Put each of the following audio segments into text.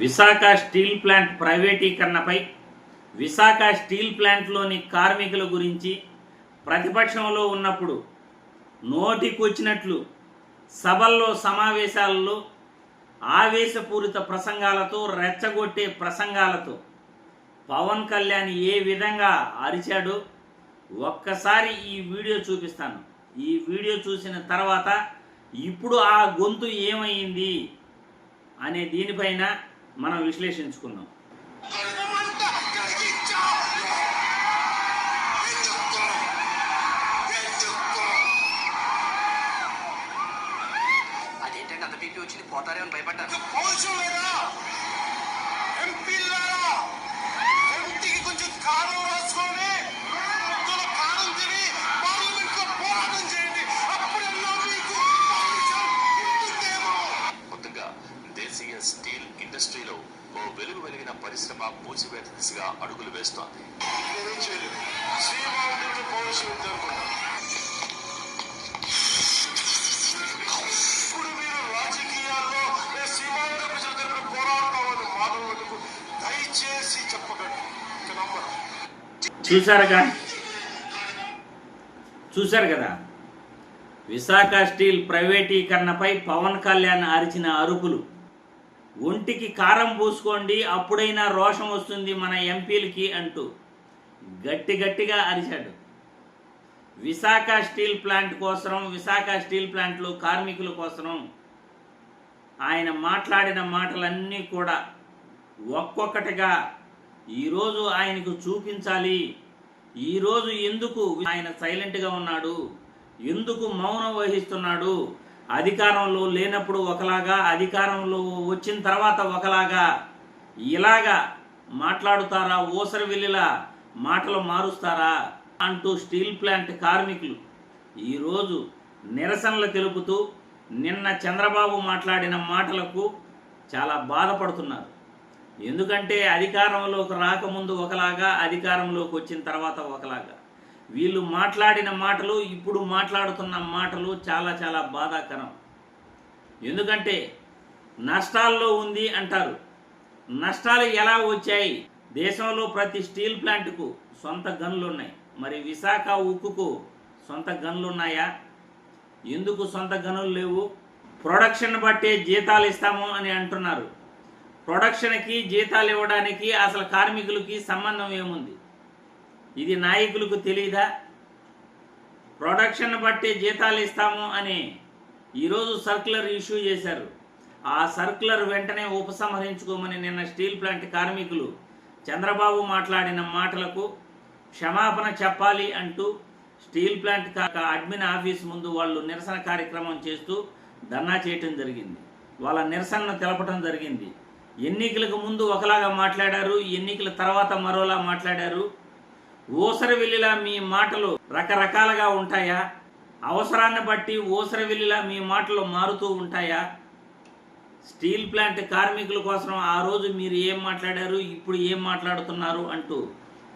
Visakha steel plant ప్రైవేటీకరణపై Visakha steel ప్లాంట్లోని కార్మికుల గురించి ప్రతిపక్షంలో ఉన్నప్పుడు నోటికొచ్చినట్లు సభల్లో సమావేశాలలో ఆవేశపూరిత ప్రసంగాలతో రెచ్చగొట్టే ప్రసంగాలతో పవన్ కళ్యాణ్ ఏ విధంగా అరిచాడో ఒక్కసారి ఈ వీడియో చూపిస్తాను. ఈ వీడియో చూసిన తర్వాత ఇప్పుడు ఆ గొంతు ఏమైంది అనే దీనిపైన మనం విశ్లేషించుకుందాం. అదేంటంటే అంత బీపీ వచ్చింది? పోతారేమని కొంచెం కారం మానవులకు మూసివేత దిశగా అడుగులు వేస్తోంది చూసారుగా చూశారు కదా? విశాఖ స్టీల్ ప్రైవేటీకరణపై పవన్ కళ్యాణ్ అరిచిన అరుపులు. ఒంటికి కారం పూసుకోండి అప్పుడైనా రోషం వస్తుంది మన ఎంపీలకి అంటూ గట్టి గట్టిగా అరిచాడు. విశాఖ స్టీల్ ప్లాంట్ కోసం విశాఖ స్టీల్ ప్లాంట్లు కార్మికుల కోసం ఆయన మాట్లాడిన మాటలన్నీ కూడా ఒక్కొక్కటిగా ఈరోజు ఆయనకు చూపించాలి. ఈరోజు ఎందుకు ఆయన సైలెంట్గా ఉన్నాడు? ఎందుకు మౌనం వహిస్తున్నాడు? అధికారంలో లేనప్పుడు ఒకలాగా అధికారంలో వచ్చిన తర్వాత ఒకలాగా ఇలాగా మాట్లాడుతారా ఊసరి వెళ్ళిలా మాటలు మారుస్తారా అంటూ స్టీల్ ప్లాంట్ కార్మికులు ఈరోజు నిరసనలు తెలుపుతూ నిన్న చంద్రబాబు మాట్లాడిన మాటలకు చాలా బాధపడుతున్నారు. ఎందుకంటే అధికారంలోకి రాకముందు ఒకలాగా అధికారంలోకి వచ్చిన తర్వాత ఒకలాగా. వీళ్ళు మాట్లాడిన మాటలు ఇప్పుడు మాట్లాడుతున్న మాటలు చాలా చాలా బాధాకరం. ఎందుకంటే నష్టాల్లో ఉంది అంటారు. నష్టాలు ఎలా వచ్చాయి? దేశంలో ప్రతి స్టీల్ ప్లాంట్కు సొంత గన్లు ఉన్నాయి మరి విశాఖ ఉక్కుకు సొంత గన్లు ఉన్నాయా ఎందుకు సొంత గనులు లేవు? ప్రొడక్షన్ బట్టే జీతాలు ఇస్తాము అని అంటున్నారు. ప్రొడక్షన్కి జీతాలు ఇవ్వడానికి అసలు కార్మికులకి సంబంధం ఏముంది? ఇది నాయకులకు తెలియదా ప్రొడక్షన్ బట్టి జీతాలు ఇస్తాము అని ఈరోజు సర్క్యులర్ ఇష్యూ చేశారు. ఆ సర్క్యులర్ వెంటనే ఉపసంహరించుకోమని నిన్న స్టీల్ ప్లాంట్ కార్మికులు చంద్రబాబు మాట్లాడిన మాటలకు క్షమాపణ చెప్పాలి అంటూ స్టీల్ ప్లాంట్ కాక అడ్మిన్ ఆఫీస్ ముందు వాళ్ళు నిరసన కార్యక్రమం చేస్తూ ధర్నా చేయటం జరిగింది. వాళ్ళ నిరసనను తెలపడం జరిగింది. ఎన్నికలకు ముందు ఒకలాగా మాట్లాడారు ఎన్నికల తర్వాత మరోలా మాట్లాడారు. ఊసరవిల్లిలా మీ మాటలు రకరకాలుగా ఉంటాయా? అవసరాన్ని బట్టి ఊసరవిల్లిలా మీ మాటలు మారుతూ ఉంటాయా? స్టీల్ ప్లాంట్ కార్మికుల కోసం ఆ రోజు మీరు ఏం మాట్లాడారు? ఇప్పుడు ఏం మాట్లాడుతున్నారు? అంటూ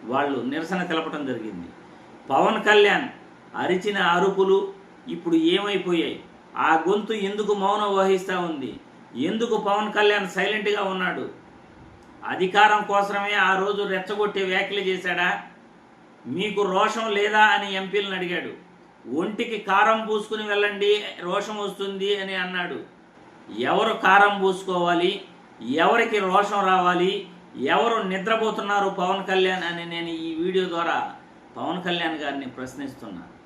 వాళ్ళు నిరసన తెలపడం జరిగింది. పవన్ కళ్యాణ్ అరిచిన అరుపులు ఇప్పుడు ఏమైపోయాయి? ఆ గొంతు ఎందుకు మౌనం వహిస్తూ ఉంది? ఎందుకు పవన్ కళ్యాణ్ సైలెంట్గా ఉన్నాడు? అధికారం కోసమే ఆ రోజు రెచ్చగొట్టే వ్యాఖ్యలు చేశాడా? మీకు రోషం లేదా అని ఎంపీలను అడిగాడు. ఒంటికి కారం పూసుకుని వెళ్ళండి రోషం వస్తుంది అని అన్నాడు. ఎవరు కారం పూసుకోవాలి? ఎవరికి రోషం రావాలి? ఎవరు నిద్రపోతున్నారు పవన్ కళ్యాణ్ అని నేను ఈ వీడియో ద్వారా పవన్ కళ్యాణ్ గారిని ప్రశ్నిస్తున్నాను